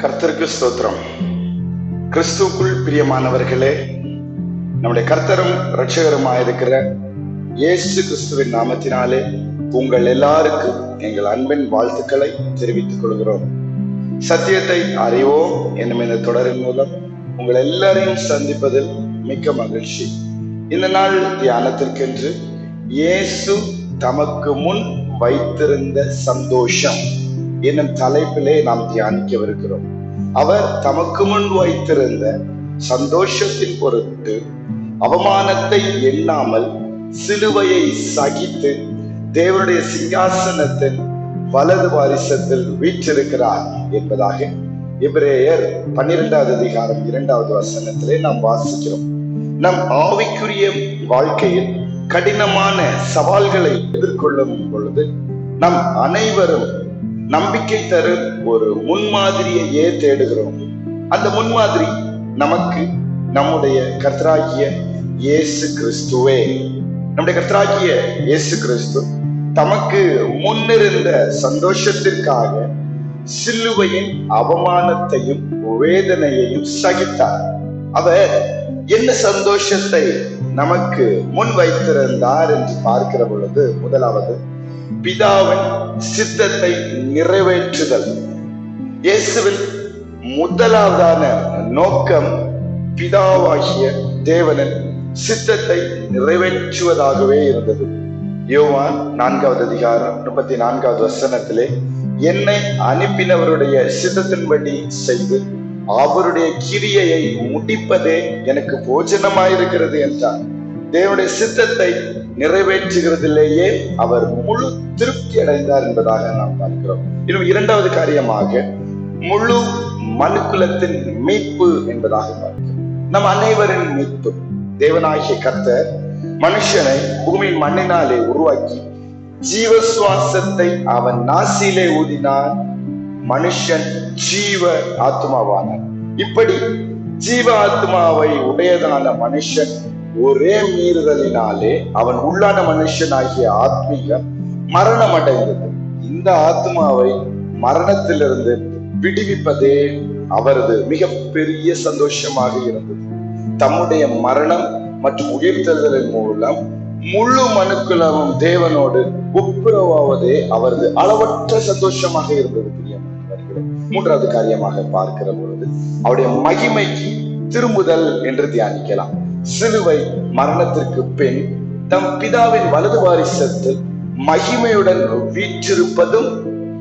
கர்த்தருக்கு ஸ்தோத்திரம். கிறிஸ்துவுக்குள் பிரியமானவர்களே நம்முடைய கர்த்தரும் இரட்சகருமாயிருக்கிற இயேசு கிறிஸ்துவின் நாமத்தினாலே உங்கள் எல்லாருக்கும் எங்கள் அன்பின் வாழ்த்துக்களை தெரிவித்துக் கொள்கிறோம். சத்தியத்தை அறிவோம் என்னும் இந்த தொடரின் மூலம் உங்கள் எல்லாரையும் சந்திப்பதில் மிக்க மகிழ்ச்சி. இந்த நாள் தியானத்திற்கென்று இயேசு தமக்கு முன் வைத்திருந்த சந்தோஷம். என்னும் தலைப்பிலே நாம் தியானிக்கவிருக்கிறோம். அவர் தமக்கு முன் வைத்திருந்த சந்தோஷத்தின் பொருட்டு அவமானத்தை எண்ணாமல் சிலுவையை சகித்து தேவனுடைய சிங்காசனத்தின் வலது வாரிசத்தில் வீற்றிருக்கிறார் என்பதாக இப்ரேயர் பன்னிரெண்டாவது அதிகாரம் இரண்டாவது வசனத்திலே நாம் வாசிக்கிறோம். நம் ஆவிக்குரிய வாழ்க்கையில் கடினமான சவால்களை எதிர்கொள்ளும் பொழுது நம் அனைவரும் நம்பிக்கை தரும் ஒரு முன்மாதிரியையே தேடுகிறோம்? அந்த முன்மாதிரி நமக்கு நம்முடைய கர்த்தராகிய இயேசு கிறிஸ்துவே. நம்முடைய கர்த்தராகிய இயேசு கிறிஸ்து தமக்கு முன்னிருந்த சந்தோஷத்திற்காக சிலுவையின் அவமானத்தையும் வேதனையையும் சகித்தார். அவர் என்ன சந்தோஷத்தை நமக்கு முன் வைத்திருந்தார் என்று பார்க்கிற பொழுது முதலாவது பிதாவின் சித்தத்தை நிறைவேற்றுதல். இயேசுவில் முதலாவதான நோக்கம் பிதாவாகிய தேவனின் சித்தத்தை நிறைவேற்றுவதாகவே இருந்தது. யோவான் நான்காவது அதிகாரம் முப்பத்தி நான்காவது வசனத்திலே என்னை அனுப்பினவருடைய சித்தத்தின்படி செய்து அவருடைய கிரியையை முடிப்பதே எனக்கு போஜனமாயிருக்கிறது என்றார் தேவனுடைய சித்தத்தை நிறைவேற்றுகிறதிலேயே அவர் முழு திருப்தி அடைந்தார் என்பதாக நாம் பார்க்கிறோம். இன்னும் இரண்டாவது காரியமாக முழு மனுக்குலத்தின் மீட்பு என்பதாக பார்க்கிறோம். நம் அனைவரின் மீட்பு. தேவனாகிய கர்த்தர் மனுஷனை பூமியின் மண்ணினாலே உருவாக்கி ஜீவ சுவாசத்தை அவன் நாசியிலே ஊதினான் மனுஷன் ஜீவ ஆத்மாவான இப்படி ஜீவ ஆத்மாவை உடையதான மனுஷன் ஒரே மீறுதலினாலே அவன் உள்ளான மனுஷனாகிய ஆத்மீகம் மரணம் அடைந்தது இந்த ஆத்மாவை மரணத்திலிருந்து விடுவிப்பதே அவரது மிக பெரிய சந்தோஷமாக இருந்தது. தம்முடைய மரணம் மற்றும் உயிர்த்தெழுதலின் மூலம் முழு மனுக்குலமும் தேவனோடு ஒப்புரவாவதே அவரது அளவற்ற சந்தோஷமாக இருந்தது மூன்றாவது காரியமாக பார்க்கிற பொழுது அவருடைய மகிமைக்கு திரும்புதல் என்று தியானிக்கலாம். சிலுவை மரணத்திற்கு பின் தம் பிதாவின் வலது வாரிசத்தில் மகிமையுடன் வீற்றிருப்பதும்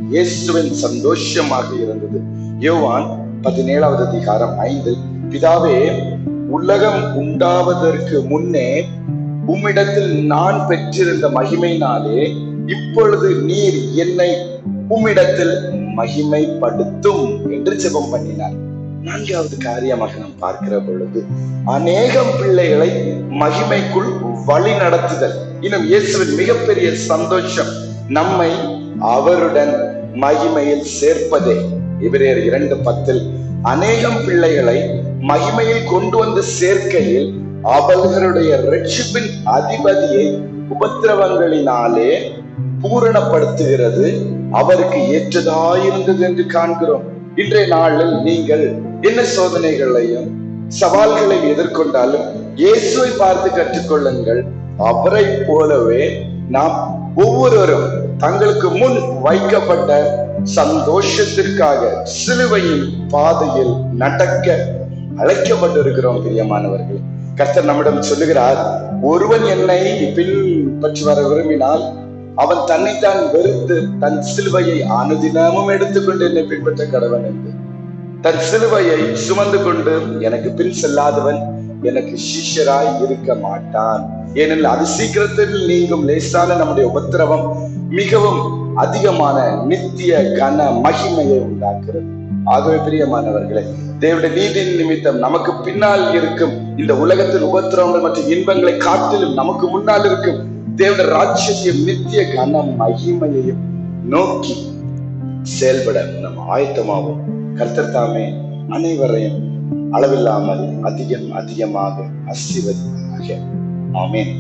இயேசுவின் சந்தோஷமாக இருந்தது. யோவான் பதினேழாவது அதிகாரம் ஐந்து பிதாவே உலகம் உண்டாவதற்கு முன்னே உம்மிடத்தில் நான் பெற்றிருந்த மகிமையினாலே இப்பொழுது நீர் என்னை உம்மிடத்தில் மகிமைப்படுத்தும் என்று ஜெபம் பண்ணினார். நான்காவது காரியமாக நாம் பார்க்கிற பொழுது அநேகம் பிள்ளைகளை மகிமைக்குள் வழி நடத்துதல். இன்னும் இயேசுவின் மிகப்பெரிய சந்தோஷம் நம்மை அவருடன் மகிமையில் சேர்ப்பதே. இவரேர் இரண்டு பத்தில் அநேகம் பிள்ளைகளை மகிமையில் கொண்டு வந்து சேர்க்கையில் அவர்களுடைய ரட்சிப்பின் அதிபதியை உபத்திரவங்களினாலே பூரணப்படுத்துகிறது. அவருக்கு ஏற்றதாயிருந்தது என்று காண்கிறோம். இன்றைய நாளில் நீங்கள் என்ன சோதனைகளையும் சவால்களை எதிர்கொண்டாலும் இயேசுவை பார்த்து கற்றுக்கொள்ளுங்கள். அவரை போலவே நாம் ஒவ்வொருவரும் தங்களுக்கு முன் வைக்கப்பட்ட சந்தோஷத்திற்காக சிலுவையின் பாதையில் நடக்க அழைக்கப்பட்டிருக்கிறோம் பிரியமானவர்கள். கர்த்தர் நம்மிடம் சொல்லுகிறார் ஒருவன் என்னை பின்பற்றி வர விரும்பினால் அவன் தன்னைத்தான் வெறுத்து தன் சிலுவையை அனுதினமும் எடுத்துக்கொண்டு என்னை பின்பற்ற கடவன் என்று. தன் சிலுவையை சுமந்து கொண்டு எனக்கு பின் செல்லாதவன் எனக்கு சிஷ்யராய் இருக்க மாட்டான். ஏனெனில் அது சீக்கிரத்தில் நீங்கும் லேசான நம்முடைய உபத்திரவம் மிகவும் அதிகமான நித்திய கன மகிமையை உண்டாக்குறது ஆகவே பிரியமானவர்களே தேவடைய நீதியின் நிமித்தம் நமக்கு பின்னால் இருக்கும் இந்த உலகத்தில் உபத்திரவங்கள் மற்றும் இன்பங்களை காட்டிலும் நமக்கு முன்னால் இருக்கும் தேவடைய ராஜ்யத்தையும் நித்திய கன மகிமையையும் நோக்கி செயல்பட நம் ஆயத்தமாகும் கர்த்தர் தாமே அனைவரையும் அளவில்லாமல் அதிகம் அதிகமாக ஆசீர்வதிப்பாராக. ஆமேன்.